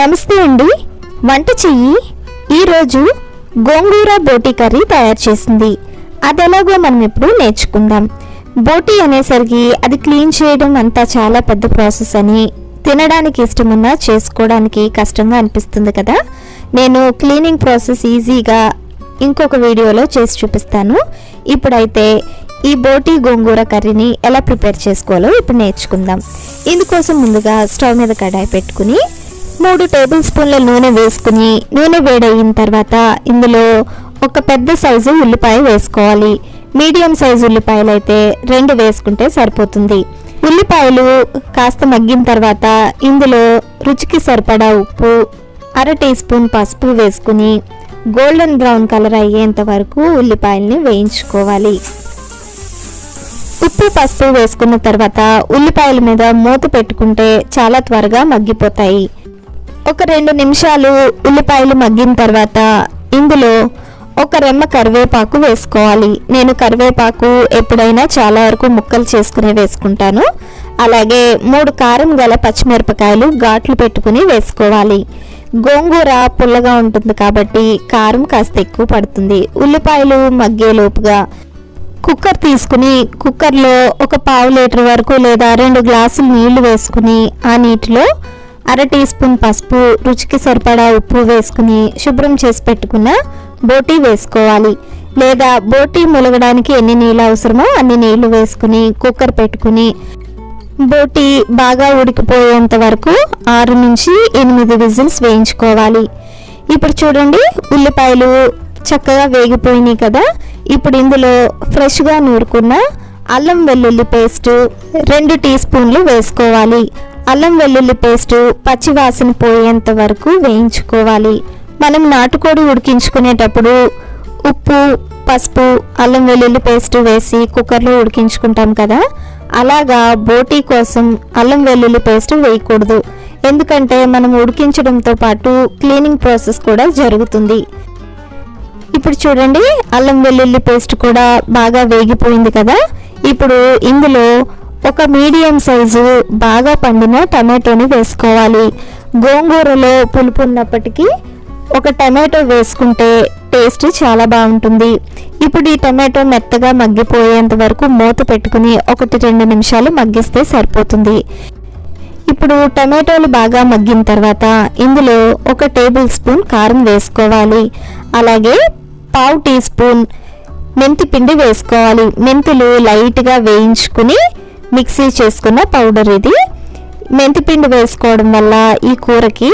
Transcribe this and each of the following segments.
నమస్తే అండి. వంట చెయ్యి. ఈరోజు గోంగూర బోటి కర్రీ తయారు చేసింది. అది ఎలాగో మనం ఇప్పుడు నేర్చుకుందాం. బోటి అనేసరికి అది క్లీన్ చేయడం అంతా చాలా పెద్ద ప్రాసెస్ అని తినడానికి ఇష్టమున్నా చేసుకోవడానికి కష్టంగా అనిపిస్తుంది కదా. నేను క్లీనింగ్ ప్రాసెస్ ఈజీగా ఇంకొక వీడియోలో చేసి చూపిస్తాను. ఇప్పుడైతే ఈ బోటి గోంగూర కర్రీని ఎలా ప్రిపేర్ చేసుకోవాలో ఇప్పుడు నేర్చుకుందాం. ఇందుకోసం ముందుగా స్టవ్ మీద కడాయి పెట్టుకుని మూడు టేబుల్ స్పూన్ల నూనె వేసుకుని నూనె వేడయిన తర్వాత ఇందులో ఒక పెద్ద సైజు ఉల్లిపాయ వేసుకోవాలి. మీడియం సైజు ఉల్లిపాయలు అయితే రెండు వేసుకుంటే సరిపోతుంది. ఉల్లిపాయలు కాస్త మగ్గిన తర్వాత ఇందులో రుచికి సరిపడా ఉప్పు అర టీ స్పూన్ పసుపు వేసుకుని గోల్డెన్ బ్రౌన్ కలర్ అయ్యేంత వరకు ఉల్లిపాయల్ని వేయించుకోవాలి. ఉప్పు పసుపు వేసుకున్న తర్వాత ఉల్లిపాయల మీద మూత పెట్టుకుంటే చాలా త్వరగా మగ్గిపోతాయి. ఒక రెండు నిమిషాలు ఉల్లిపాయలు మగ్గిన తర్వాత ఇందులో ఒక రెమ్మ కరివేపాకు వేసుకోవాలి. నేను కరివేపాకు ఎప్పుడైనా చాలా వరకు ముక్కలు చేసుకుని వేసుకుంటాను. అలాగే మూడు కారం గల పచ్చిమిరపకాయలు ఘాట్లు పెట్టుకుని వేసుకోవాలి. గోంగూర పుల్లగా ఉంటుంది కాబట్టి కారం కాస్త ఎక్కువ పడుతుంది. ఉల్లిపాయలు మగ్గేలోపుగా కుక్కర్ తీసుకుని కుక్కర్లో ఒక పావు లీటర్ వరకు లేదా రెండు గ్లాసులు నీళ్ళు వేసుకుని ఆ నీటిలో అర టీ స్పూన్ పసుపు రుచికి సరిపడా ఉప్పు వేసుకుని శుభ్రం చేసి పెట్టుకున్న బోటీ వేసుకోవాలి. లేదా బోటీ ములగడానికి ఎన్ని నీళ్ళు అవసరమో అన్ని నీళ్ళు వేసుకుని కుక్కర్ పెట్టుకుని బోటి బాగా ఉడికిపోయేంత వరకు ఆరు నుంచి ఎనిమిది విజిల్స్ వేయించుకోవాలి. ఇప్పుడు చూడండి ఉల్లిపాయలు చక్కగా వేగిపోయినాయి కదా. ఇప్పుడు ఇందులో ఫ్రెష్గా నూరుకున్న అల్లం వెల్లుల్లి పేస్ట్ రెండు టీ స్పూన్లు వేసుకోవాలి. అల్లం వెల్లుల్లి పేస్టు పచ్చివాసన పోయేంత వరకు వేయించుకోవాలి. మనం నాటుకోడి ఉడికించుకునేటప్పుడు ఉప్పు పసుపు అల్లం వెల్లుల్లి పేస్ట్ వేసి కుక్కర్లో ఉడికించుకుంటాం కదా? అలాగా బోటీ కోసం అల్లం వెల్లుల్లి పేస్ట్ వేయకూడదు. ఎందుకంటే మనం ఉడికించడంతో పాటు క్లీనింగ్ ప్రాసెస్ కూడా జరుగుతుంది. ఇప్పుడు చూడండి అల్లం వెల్లుల్లి పేస్ట్ కూడా బాగా వేగిపోయింది కదా? ఇప్పుడు ఇందులో ఒక మీడియం సైజు బాగా పండిన టమాటోని వేసుకోవాలి. గోంగూరలో పులుపు ఉన్నప్పటికీ ఒక టమాటో వేసుకుంటే టేస్ట్ చాలా బాగుంటుంది. ఇప్పుడు ఈ టమాటో మెత్తగా మగ్గిపోయేంత వరకు మూత పెట్టుకుని ఒకటి రెండు నిమిషాలు మగ్గిస్తే సరిపోతుంది. ఇప్పుడు టమాటోలు బాగా మగ్గిన తర్వాత ఇందులో ఒక టేబుల్ స్పూన్ కారం వేసుకోవాలి. అలాగే పావు టీ స్పూన్ మెంతి పిండి వేసుకోవాలి. మెంతులు లైట్గా వేయించుకుని మిక్సీ చేసుకున్న పౌడర్ ఇది. మెంతిపిండి వేసుకోవడం వల్ల ఈ కూరకి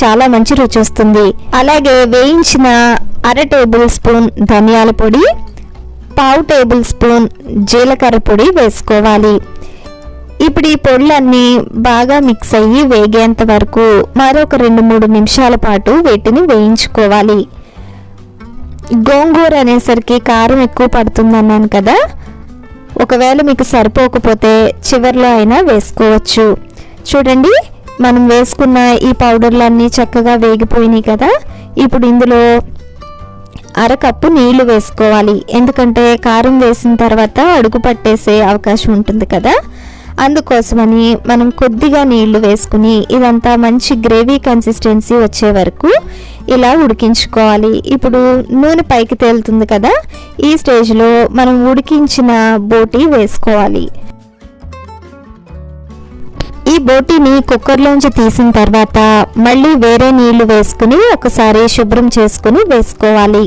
చాలా మంచి రుచి వస్తుంది. అలాగే వేయించిన అర టేబుల్ స్పూన్ ధనియాల పొడి పావు టేబుల్ స్పూన్ జీలకర్ర పొడి వేసుకోవాలి. ఇప్పుడు ఈ పొడులన్నీ బాగా మిక్స్ అయ్యి వేగేంత వరకు మరొక రెండు మూడు నిమిషాల పాటు వీటిని వేయించుకోవాలి. గోంగూర అనేసరికి కారం ఎక్కువ పడుతుంది అన్నాను కదా ఒకవేళ మీకు సరిపోకపోతే చివర్లో అయినా వేసుకోవచ్చు. చూడండి మనం వేసుకున్న ఈ పౌడర్లన్నీ చక్కగా వేగిపోయినాయి కదా. ఇప్పుడు ఇందులో అరకప్పు నీళ్ళు వేసుకోవాలి. ఎందుకంటే కారం వేసిన తర్వాత అడుగు పట్టేసే అవకాశం ఉంటుంది కదా. అందుకోసమని మనం కొద్దిగా నీళ్ళు వేసుకుని ఇదంతా మంచి గ్రేవీ కన్సిస్టెన్సీ వచ్చే వరకు ఇలా ఉడికించుకోవాలి. ఇప్పుడు నూనె పైకి తేలుతుంది కదా ఈ స్టేజ్లో మనం ఉడికించిన బోటి వేసుకోవాలి. ఈ బోటీని కుక్కర్లోంచి తీసిన తర్వాత మళ్ళీ వేరే నీళ్ళు వేసుకుని ఒకసారి శుభ్రం చేసుకుని వేసుకోవాలి.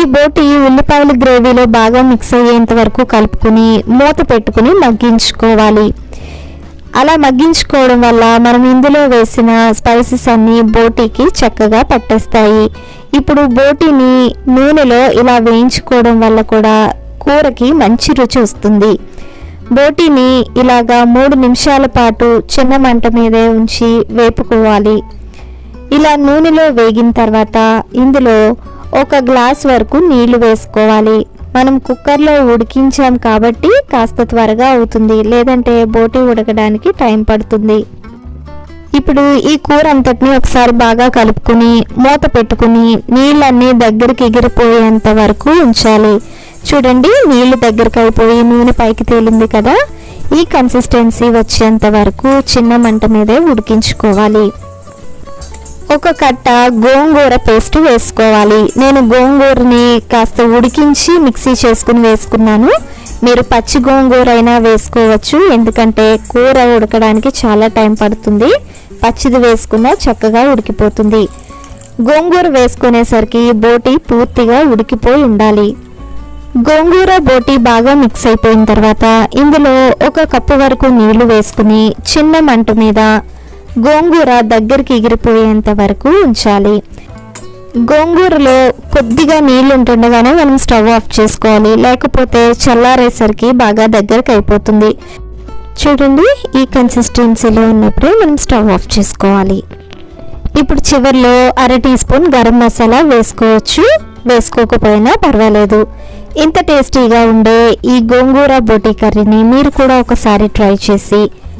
ఈ బోటి ఉల్లిపాయల గ్రేవీలో బాగా మిక్స్ అయ్యేంత వరకు కలుపుకుని మూత పెట్టుకుని మగ్గించుకోవాలి. అలా మగ్గించుకోవడం వల్ల మనం ఇందులో వేసిన స్పైసెస్ అన్నీ బోటీకి చక్కగా పట్టేస్తాయి. ఇప్పుడు బోటీని నూనెలో ఇలా వేయించుకోవడం వల్ల కూడా కూరకి మంచి రుచి వస్తుంది. బోటీని ఇలాగా మూడు నిమిషాల పాటు చిన్న మంట మీదే ఉంచి వేపుకోవాలి. ఇలా నూనెలో వేగిన తర్వాత ఇందులో ఒక గ్లాస్ వరకు నీళ్ళు వేసుకోవాలి. మనం కుక్కర్లో ఉడికించాం కాబట్టి కాస్త త్వరగా అవుతుంది లేదంటే బోటి ఉడకడానికి టైం పడుతుంది. ఇప్పుడు ఈ కూర అంతటిని ఒకసారి బాగా కలుపుకుని మూత పెట్టుకుని నీళ్ళన్నీ దగ్గరికి ఎగిరిపోయేంత వరకు ఉంచాలి. చూడండి నీళ్ళు దగ్గరికి అయిపోయి నూనె పైకి తేలింది కదా? ఈ కన్సిస్టెన్సీ వచ్చేంత వరకు చిన్న మంట మీదే ఉడికించుకోవాలి. ఒక కట్ట గోంగూర పేస్ట్ వేసుకోవాలి. నేను గోంగూరని కాస్త ఉడికించి మిక్సీ చేసుకుని వేసుకున్నాను. మీరు పచ్చి గోంగూర అయినా వేసుకోవచ్చు. ఎందుకంటే కూర ఉడకడానికి చాలా టైం పడుతుంది. పచ్చిది వేసుకున్నా చక్కగా ఉడికిపోతుంది. గోంగూర వేసుకునేసరికి బోటి పూర్తిగా ఉడికిపోయి ఉండాలి. గోంగూర బోటి బాగా మిక్స్ అయిపోయిన తర్వాత ఇందులో ఒక కప్పు వరకు నీళ్ళు వేసుకుని చిన్న మంట మీద గోంగూర దగ్గరికి ఎగిరిపోయేంత వరకు ఉంచాలి. గోంగూరలో కొద్దిగా నీళ్ళు ఉంటుండగానే మనం స్టవ్ ఆఫ్ చేసుకోవాలి. లేకపోతే చల్లారేసరికి బాగా దగ్గరికి అయిపోతుంది. చూడండి ఈ కన్సిస్టెన్సీలో ఉన్నప్పుడే మనం స్టవ్ ఆఫ్ చేసుకోవాలి. ఇప్పుడు చివరిలో అర టీ స్పూన్ గరం మసాలా వేసుకోవచ్చు. వేసుకోకపోయినా పర్వాలేదు. ఇంత టేస్టీగా ఉండే ఈ గోంగూర బోటీ కర్రీని మీరు కూడా ఒకసారి ట్రై చేసి